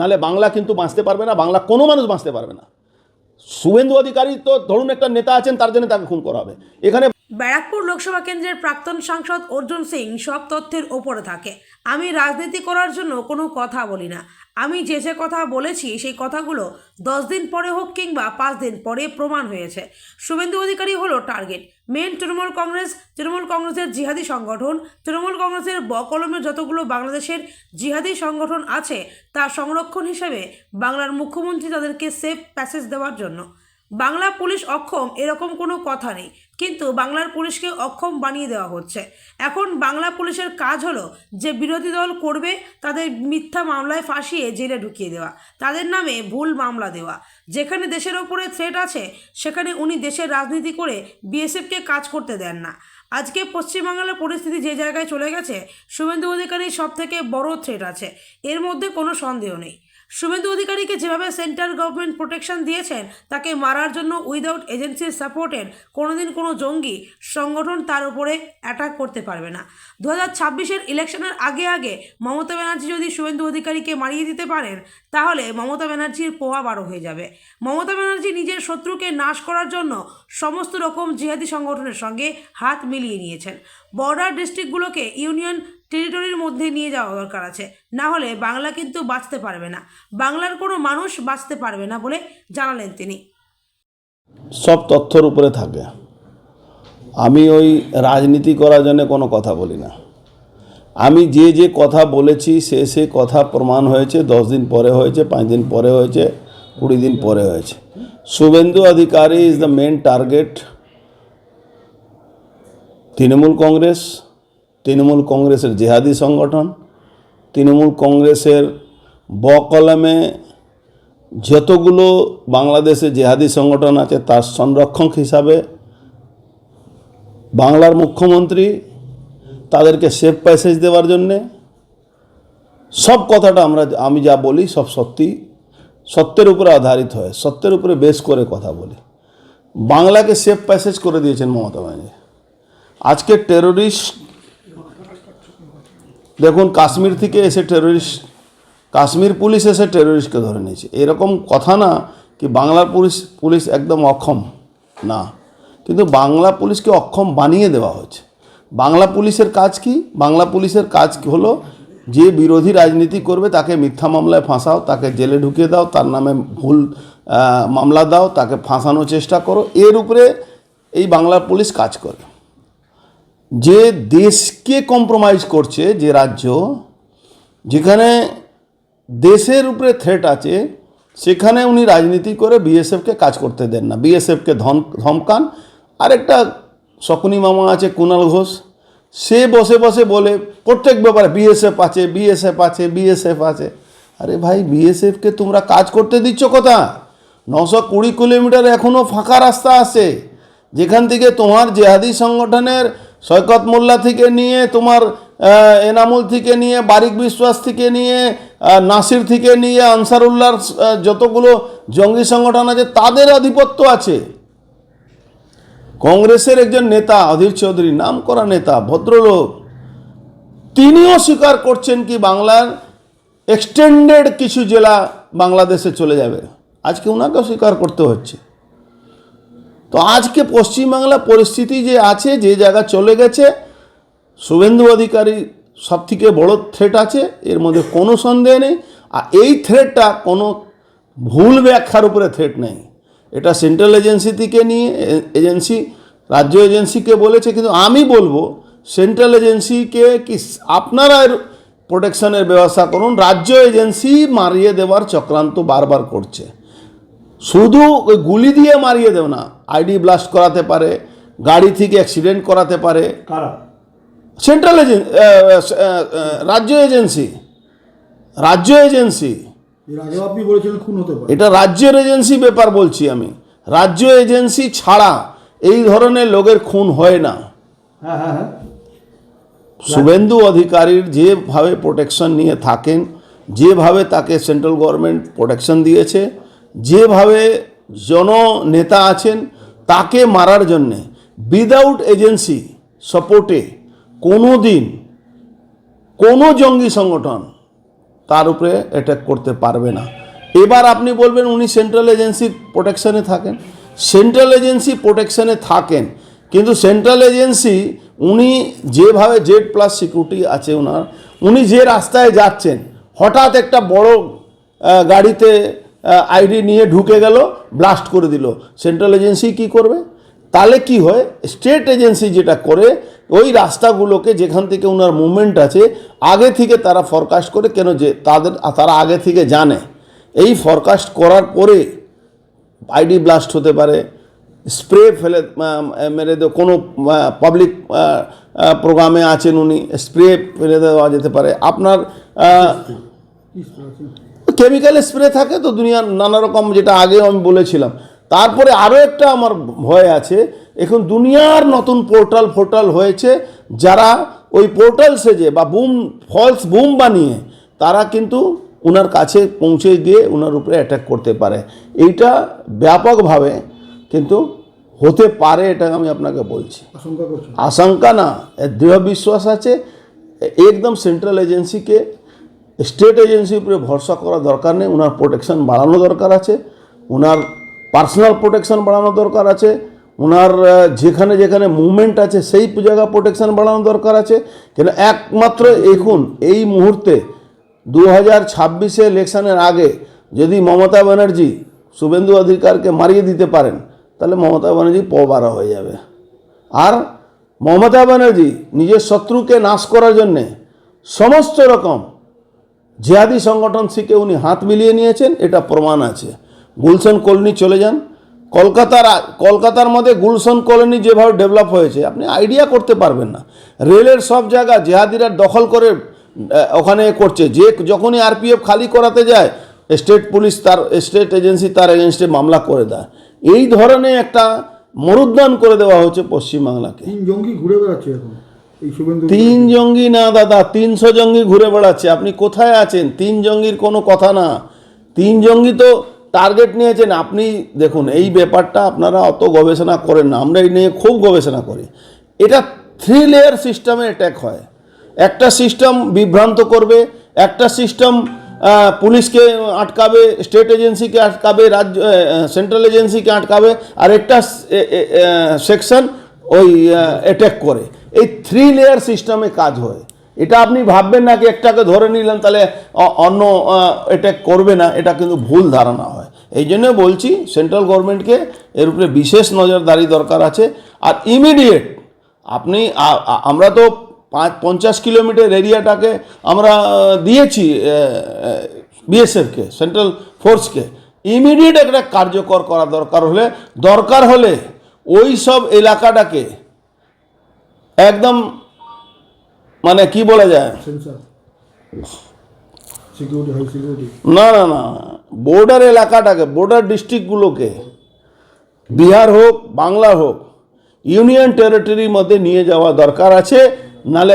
নালে বাংলা কিন্তু বাঁচতে পারবে না, বাংলা কোনো মানুষ বাঁচতে পারবে না। শুভেন্দু অধিকারী তো ধরুন একটা নেতা আছেন, তার জন্য তাকে খুন করা হবে। এখানে ব্যারাকপুর লোকসভা কেন্দ্রের প্রাক্তন সাংসদ অর্জুন সিং সব তথ্যের ওপরে থাকে। আমি রাজনীতি করার জন্য কোনো কথা বলি না। আমি যে যে কথা বলেছি, সেই কথাগুলো দশ দিন পরে হোক কিংবা পাঁচ দিন পরে প্রমাণ হয়েছে। শুভেন্দু অধিকারী হলো target main Trinamool Congress, Trinamool কংগ্রেসের জিহাদি সংগঠন, তৃণমূল কংগ্রেসের বকলমের যতগুলো বাংলাদেশের জিহাদি সংগঠন আছে তা সংরক্ষণ হিসেবে বাংলার মুখ্যমন্ত্রী তাদেরকে সেফ প্যাসেজ দেওয়ার জন্য। বাংলা পুলিশ অক্ষম এরকম কোনো কথা নেই। কিন্তু বাংলার পুলিশকে অক্ষম বানিয়ে দেওয়া হচ্ছে। এখন বাংলা পুলিশের কাজ হলো যে বিরোধী দল করবে, তাদের মিথ্যা মামলায় ফাঁসিয়ে জেলে ঢুকিয়ে দেওয়া, তাদের নামে ভুল মামলা দেওয়া। যেখানে দেশের ওপরে থ্রেট আছে, সেখানে উনি দেশের রাজনীতি করে বিএসএফকে কাজ করতে দেন না। আজকে পশ্চিমবাংলার পরিস্থিতি যে জায়গায় চলে গেছে, শুভেন্দু অধিকারীর সব থেকে বড় থ্রেট আছে। এর মধ্যে কোনো সন্দেহ নেই। শুভেন্দু অধিকারীকে যেভাবে সেন্ট্রাল গভর্নমেন্ট প্রোটেকশন দিয়েছেন, তাকে মারার জন্য উইদাউট এজেন্সির সাপোর্টের কোনোদিন কোনো জঙ্গি সংগঠন তার উপরে অ্যাটাক করতে পারবে না। দু হাজার ছাব্বিশের ইলেকশনের আগে আগে মমতা ব্যানার্জি যদি শুভেন্দু অধিকারীকে মারিয়ে দিতে পারেন, তাহলে মমতা ব্যানার্জির পোহা বারো হয়ে যাবে। মমতা ব্যানার্জি নিজের শত্রুকে নাশ করার জন্য সমস্ত রকম জিহাদি সংগঠনের সঙ্গে হাত মিলিয়ে নিয়েছেন। বর্ডার ডিস্ট্রিক্টগুলোকে ইউনিয়ন টেরিটরির মধ্যে নিয়ে যাওয়া দরকার আছে। না হলে বাংলা কিন্তু বাঁচতে পারবে না। বাংলার কোনো মানুষ বাঁচতে পারবে না বলে জানালেন তিনি। সব তথ্যর উপরে থাকে। আমি ওই রাজনীতি করার জন্য কোনো কথা বলি না। আমি যে যে কথা বলেছি, সে সে কথা প্রমাণ হয়েছে। দশ দিন পরে হয়েছে, পাঁচ দিন পরে হয়েছে, কুড়ি দিন পরে হয়েছে। Suvendu Adhikari is the main target Trinamool Congress Trinamool কংগ্রেসের জেহাদি সংগঠন, তৃণমূল কংগ্রেসের ব কলমে যতগুলো বাংলাদেশে জেহাদি সংগঠন আছে তার সংরক্ষক হিসাবে বাংলার মুখ্যমন্ত্রী, তাদেরকে সেফ প্যাসেজ দেওয়ার জন্যে সব কথাটা আমরা আমি যা বলি সব সত্যি, সত্যের উপরে আধারিত হয়, সত্যের উপরে বেশ করে কথা বলি। বাংলাকে সেফ প্যাসেজ করে দিয়েছেন মমতা ব্যানার্জি। আজকে টেরোরিস্ট দেখুন, কাশ্মীর থেকে এসে টেরোরিস্ট কাশ্মীর পুলিশ এসে টেরোরিস্টকে ধরে নিয়েছে। এরকম কথা না কি বাংলার পুলিশ পুলিশ একদম অক্ষম? না। কিন্তু বাংলা পুলিশকে অক্ষম বানিয়ে দেওয়া হচ্ছে বাংলা পুলিশের কাজ কি? বাংলা পুলিশের কাজ হলো যে বিরোধী রাজনীতি করবে, তাকে মিথ্যা মামলায় ফাঁসাও, তাকে জেলে ঢুকিয়ে দাও, তার নামে ভুল মামলা দাও, তাকে ফাঁসানোর চেষ্টা করো। এর উপরে এই বাংলা পুলিশ কাজ করে। যে দেশকে কম্প্রোমাইজ করছে, যে রাজ্য, যেখানে দেশের উপরে থ্রেট আছে, সেখানে উনি রাজনীতি করে বিএসএফকে কাজ করতে দেন না। বিএসএফকে ধম, ধমকান। আরেকটা শকুনি মামা আছে কুণাল ঘোষ। সে বসে বসে বলে, প্রত্যেক ব্যাপারে বিএসএফ আছে বিএসএফ আছে বিএসএফ আছে। আরে ভাই বিএসএফকে তোমরা কাজ করতে দিচ্ছ কথা নশো কুড়ি কিলোমিটার এখনও ফাঁকা রাস্তা আছে। যেখান থেকে তোমার জেহাদি সংগঠনের সৈকত মোল্লা থেকে নিয়ে, তোমার এনামুল থেকে নিয়ে, বারিক বিশ্বাস থেকে নিয়ে নাসির থেকে নিয়ে, আনসারুল্লাহর যতগুলো জঙ্গি সংগঠন আছে, তাদের আধিপত্য আছে। কংগ্রেসের একজন নেতা, অধীর চৌধুরী নাম করা নেতা, ভদ্রলোক, তিনিও স্বীকার করছেন কি বাংলার এক্সটেন্ডেড কিছু জেলা বাংলাদেশে চলে যাবে। আজকে ওনাকেও স্বীকার করতে হচ্ছে। তো আজকে পশ্চিমবাংলা পরিস্থিতি যে আছে, যে জায়গা চলে গেছে, শুভেন্দু অধিকারী সব থেকে বড় থ্রেট আছে, এর মধ্যে কোনো সন্দেহ নেই, আর এই থ্রেটটা কোনো ভুল ব্যাখ্যার উপরে থ্রেট নেই। এটা সেন্ট্রাল এজেন্সি থেকে নিয়ে এজেন্সি রাজ্য এজেন্সিকে বলেছে, কিন্তু আমি বলব সেন্ট্রাল এজেন্সিকে কি আপনারা প্রোটেকশনের ব্যবস্থা করুন, রাজ্য এজেন্সি মারিয়ে দেওয়ার চক্রান্ত বারবার করছে। শুধু ওই গুলি দিয়ে মারিয়ে দেও না আইডি ব্লাস্ট করাতে পারে গাড়ি থেকে অ্যাক্সিডেন্ট করাতে পারে। কারা? সেন্ট্রাল এজেন্সি রাজ্য এজেন্সি। রাজ্য এজেন্সি। আপনি বলেছিলেন খুন হতে পারে। এটা রাজ্যের এজেন্সি ব্যাপার বলছি আমি। রাজ্য এজেন্সি ছাড়া এই ধরনের লোকের খুন হয় না। হ্যাঁ হ্যাঁ হ্যাঁ। শুভেন্দু অধিকারীর যেভাবে প্রোটেকশন নিয়ে থাকেন যেভাবে তাকে সেন্ট্রাল গভর্নমেন্ট প্রোটেকশন দিয়েছে যেভাবে জননেতা আছেন, তাকে মারার জন্যে উইদাউট এজেন্সি সাপোর্টে কোনো দিন কোনো জঙ্গি সংগঠন তার উপরে অ্যাটাক করতে পারবে না। এবার আপনি বলবেন উনি সেন্ট্রাল এজেন্সির প্রোটেকশনে থাকেন। সেন্ট্রাল এজেন্সি প্রোটেকশনে থাকেন, কিন্তু সেন্ট্রাল এজেন্সি উনি যেভাবে জেড প্লাস সিকিউরিটি আছে ওনার উনি যে রাস্তায় যাচ্ছেন, হঠাৎ একটা বড় গাড়িতে আইডি নিয়ে ঢুকে গেল ব্লাস্ট করে দিল। সেন্ট্রাল এজেন্সি কি করবে? তাহলে কি হয়? স্টেট এজেন্সি যেটা করে, ওই রাস্তাগুলোকে যেখান থেকে ওনার মুভমেন্ট আছে, আগে থেকে তারা ফরকাস্ট করে কেন যে তাদের, তারা আগে থেকে জানে। এই ফরকাস্ট করার পরে আইডি ব্লাস্ট হতে পারে স্প্রে ফেলে মেরে দেওয়া, কোনো পাবলিক প্রোগ্রামে আছেন উনি স্প্রে ফেলে দেওয়া যেতে পারে। আপনার? কেমিক্যাল স্প্রে থাকে তো দুনিয়ার নানা রকম যেটা আগেও আমি বলেছিলাম। তারপরে আরও একটা আমার ভয় আছে এখন দুনিয়ার নতুন পোর্টাল ফোর্টাল হয়েছে যারা ওই পোর্টাল সেজে বা বুম ফলস বুম বানিয়ে তারা কিন্তু ওনার কাছে পৌঁছে গিয়ে ওনার উপরে অ্যাটাক করতে পারে। এইটা ব্যাপকভাবে কিন্তু হতে পারে এটা আমি আপনাকে বলছি। আশঙ্কা না দৃঢ় বিশ্বাস আছে একদম সেন্ট্রাল এজেন্সিকে স্টেট এজেন্সির উপরে ভরসা করা দরকার নেই ওনার প্রোটেকশন বাড়ানো দরকার আছে ওনার পার্সোনাল প্রোটেকশন বাড়ানো দরকার আছে ওনার যেখানে যেখানে মুভমেন্ট আছে সেই জায়গা প্রোটেকশন বাড়ানো দরকার আছে। কেন একমাত্র এখন এই মুহূর্তে দু হাজার ছাব্বিশে ইলেকশনের আগে যদি মমতা ব্যানার্জি শুভেন্দু অধিকারকে মারিয়ে দিতে পারেন, তাহলে মমতা ব্যানার্জি পবারা হয়ে যাবে। আর মমতা ব্যানার্জি নিজের শত্রুকে নাশ করার জন্যে সমস্ত রকম জিহাদি সংগঠন থেকে উনি হাত মিলিয়ে নিয়েছেন, এটা প্রমাণ আছে। গুলশন কলোনি চলে যান। কলকাতার কলকাতার মধ্যে গুলশন কলোনি যেভাবে ডেভেলপ হয়েছে, আপনি আইডিয়া করতে পারবেন না। রেলের সব জায়গা জেহাদিরা দখল করে ওখানে করছে। যে যখনই আরপিএফ খালি করাতে যায় স্টেট পুলিশ তার স্টেট এজেন্সি তার এগেনস্টে মামলা করে দেয়। এই ধরনের একটা মরুদ্যান করে দেওয়া হচ্ছে পশ্চিমবাংলাকে। জঙ্গি ঘুরে বেড়াচ্ছে এখন। তিন জঙ্গি না দাদা তিনশো জঙ্গি ঘুরে বেড়াচ্ছে। আপনি কোথায় আছেন? তিন জঙ্গির কোনো কথা না। তিন জঙ্গি তো টার্গেট নিয়েছেন। আপনি দেখুন এই ব্যাপারটা আপনারা অত গবেষণা করেন না। আমরা এই নিয়ে খুব গবেষণা করি। এটা থ্রি লেয়ার সিস্টেমে অ্যাট্যাক হয়। একটা সিস্টেম বিভ্রান্ত করবে একটা সিস্টেম পুলিশকে আটকাবে স্টেট এজেন্সিকে আটকাবে রাজ্য সেন্ট্রাল এজেন্সিকে আটকাবে আর একটা সেকশন ওই অ্যাট্যাক করে। এই থ্রি লেয়ার সিস্টেমে কাজ হয়। এটা আপনি ভাববেন না কি একটাকে ধরে নিলেন, তাহলে অন্য এটা করবে না, এটা কিন্তু ভুল ধারণা হয়। এই জন্য বলছি সেন্ট্রাল গভর্নমেন্টকে এর উপরে বিশেষ নজরদারি দরকার আছে। আর ইমিডিয়েট আপনি আমরা তো পাঁচ, পঞ্চাশ কিলোমিটার এরিয়াটাকে আমরা দিয়েছি বিএসএফকে সেন্ট্রাল ফোর্সকে ইমিডিয়েট একটা কার্যকর করা দরকার হলে দরকার হলে ওই সব এলাকাটাকে একদম মানে কি বলা যায়? না না না বর্ডার এলাকাটাকে বর্ডার ডিস্ট্রিক্টগুলোকে বিহার হোক বাংলা হোক ইউনিয়ন টেরিটরির মধ্যে নিয়ে যাওয়া দরকার আছে নালে